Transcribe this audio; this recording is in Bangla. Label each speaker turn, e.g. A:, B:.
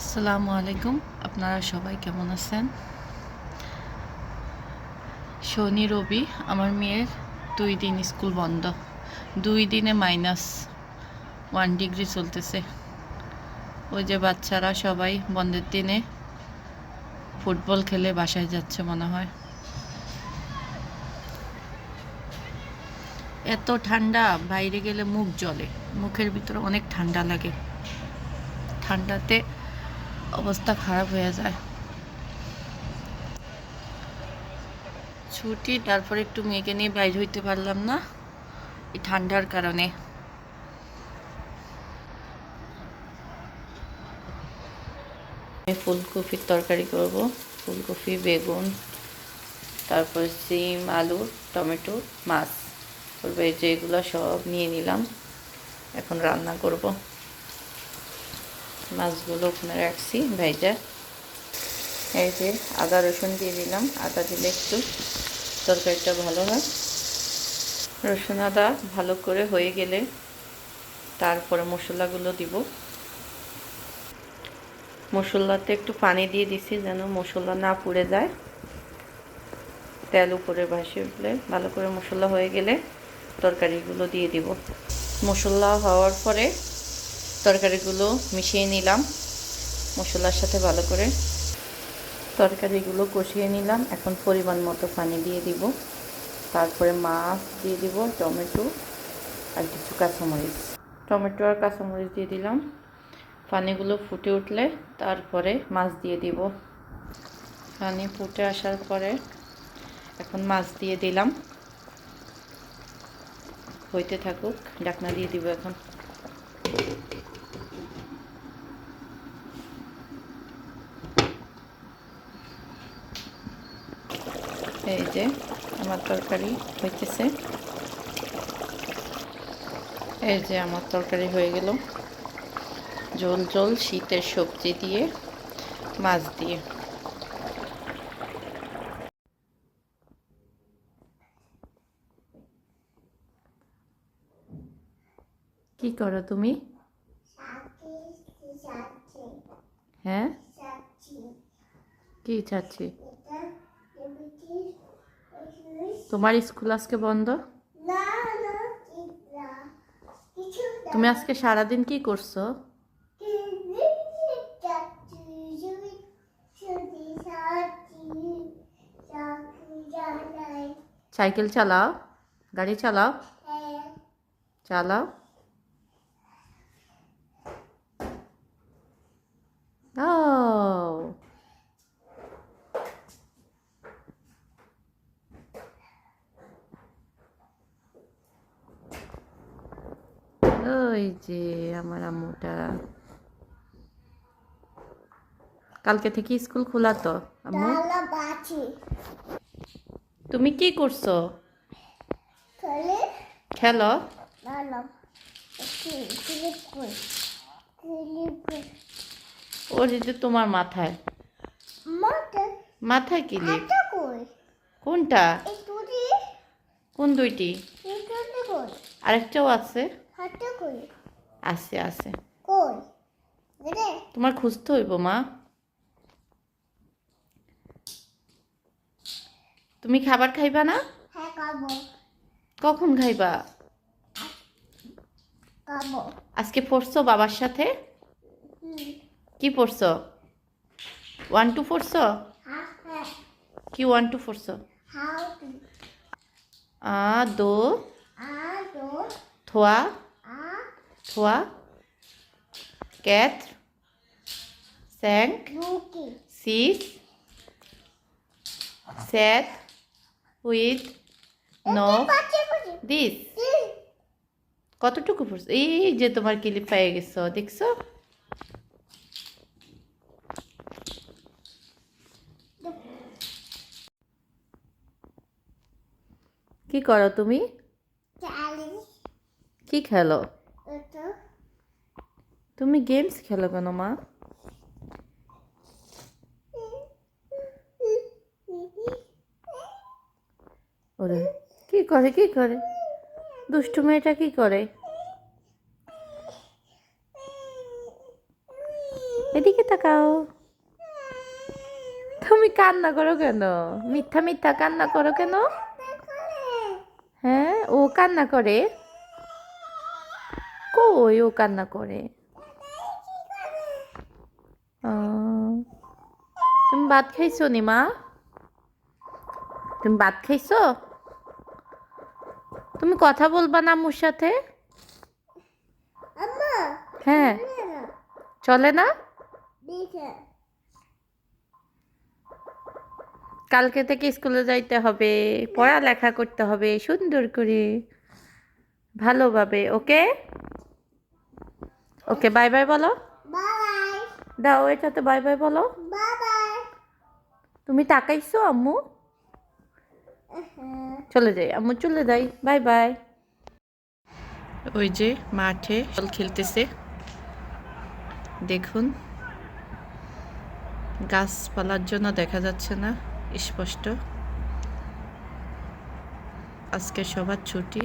A: আসসালামু আলাইকুম। আপনারা সবাই কেমন আছেন? শনি, রবি, আমার মেয়ের দুই দিন স্কুল বন্ধ। দুই দিনে মাইনাস ওয়ান ডিগ্রি চলতেছে। ওই যে বাচ্চারা সবাই বন্ধের দিনে ফুটবল খেলে বাসায় যাচ্ছে মনে হয়। এত ঠান্ডা, বাইরে গেলে মুখ জ্বলে। মুখের ভিতরে অনেক ঠান্ডা লাগে। ঠান্ডাতে অবস্থা খারাপ হয়ে যায়। ছুটি, তারপরে একটু মেয়েকে নিয়ে বাইর হইতে পারলাম না, এই ঠান্ডার কারণে। ফুলকপির তরকারি করব, ফুলকপি, বেগুন, তারপর সিম, আলু, টমেটো, মাছ। করব এই যে এগুলো সব নিয়ে নিলাম, এখন রান্না করব। মাছগুলো ওখানে রাখছি, ভাইজা। এই যে আদা রসুন দিয়ে দিলাম। আদা দিলে একটু তরকারিটা ভালো হয়। রসুন আদা ভালো করে হয়ে গেলে তারপরে মশলাগুলো দিব। মশলাতে একটু পানি দিয়ে দিছি যেন মশলা না পুড়ে যায়। তেল উপরে ভাসে উঠলে ভালো করে মশলা হয়ে গেলে তরকারিগুলো দিয়ে দিব। মশলা হওয়ার পরে তরকারিগুলো মিশিয়ে নিলাম। মশলার সাথে ভালো করে তরকারিগুলো কষিয়ে নিলাম। এখন পরিমাণ মতো পানি দিয়ে দিব। তারপরে মাছ দিয়ে দিব, টমেটো আর কিছু কাঁচামরিচ। টমেটো আর কাঁচামরিচ দিয়ে দিলাম। পানিগুলো ফুটে উঠলে তারপরে মাছ দিয়ে দিব। পানি ফুটে আসার পরে এখন মাছ দিয়ে দিলাম। হইতে থাকুক ডাকনা দিয়ে দিব এখন এই যে আমার তরকারি হইতেছে। এই যে আমার তরকারি হয়ে গেল। জল জল শীতের সবজি দিয়ে মাছ দিয়ে। কি করো তুমি? হ্যাঁ? কি চাচ্ছি? তোমার স্কুল আজকে বন্ধ? তুমি আজকে সারাদিন কি করছ? সাইকেল চালাও? গাড়ি চালাও? চালাও ও ওই যে আমার আম্মুটা। কালকে থেকে স্কুল খোলা তো আম্মু? তুমি কি করছ? খেলো? ওর যে তোমার মাথায়। মাথায় কিলিপ? কোনটা? কোন দুইটি? আরেকটাও আছে। আছে আছে। তোমার খুঁজতে হইব মা। তুমি খাবার খাইবা না? কখন খাইবা? আজকে পড়ছো বাবার সাথে? কি পড়ছো? ওয়ান টু পড়ছো? কি ওয়ান টু পড়ছো? আ দো। থোয়া। থোয়া quatre? Cinq? Six? Sept? Huit? Neuf dix? কতটুকু পড়ছো? এই যে তোমার ক্লিপ পেয়ে গেছো দেখছ? কি করো তুমি? কি খেলো? তুমি গেমস খেলো কেন, মা? ওরে, কি করে কি করে? দুষ্টু মেয়েটা কি করে? এদিকে তাকাও। তুমি কান্না করো কেন? মিথ্যা মিথ্যা কান্না করো কেন? হ্যাঁ ও কান্না করে? কই ও কান্না করে? তুমি ভাত খাইছো নি মা? তুমি ভাত খাইছো? তুমি কথা বলবা না আম্মুর সাথে? হ্যাঁ। চলে না? কালকে থেকে স্কুলে যাইতে হবে পড়ালেখা করতে হবে সুন্দর করে। ভালোভাবে ওকে? ওকে বাই বাই বলো।
B: বাই।
A: দাও এটাতে বাই বাই বলো। তুমি তাকাইছো আম্মু? চলে যাই আম্মু চলে যাই বাই বাই। ওই যে মাঠে বল খেলতেছে। দেখুন। গাছপালার জন্য দেখা যাচ্ছে না স্পষ্ট। আজকে সবার ছুটি।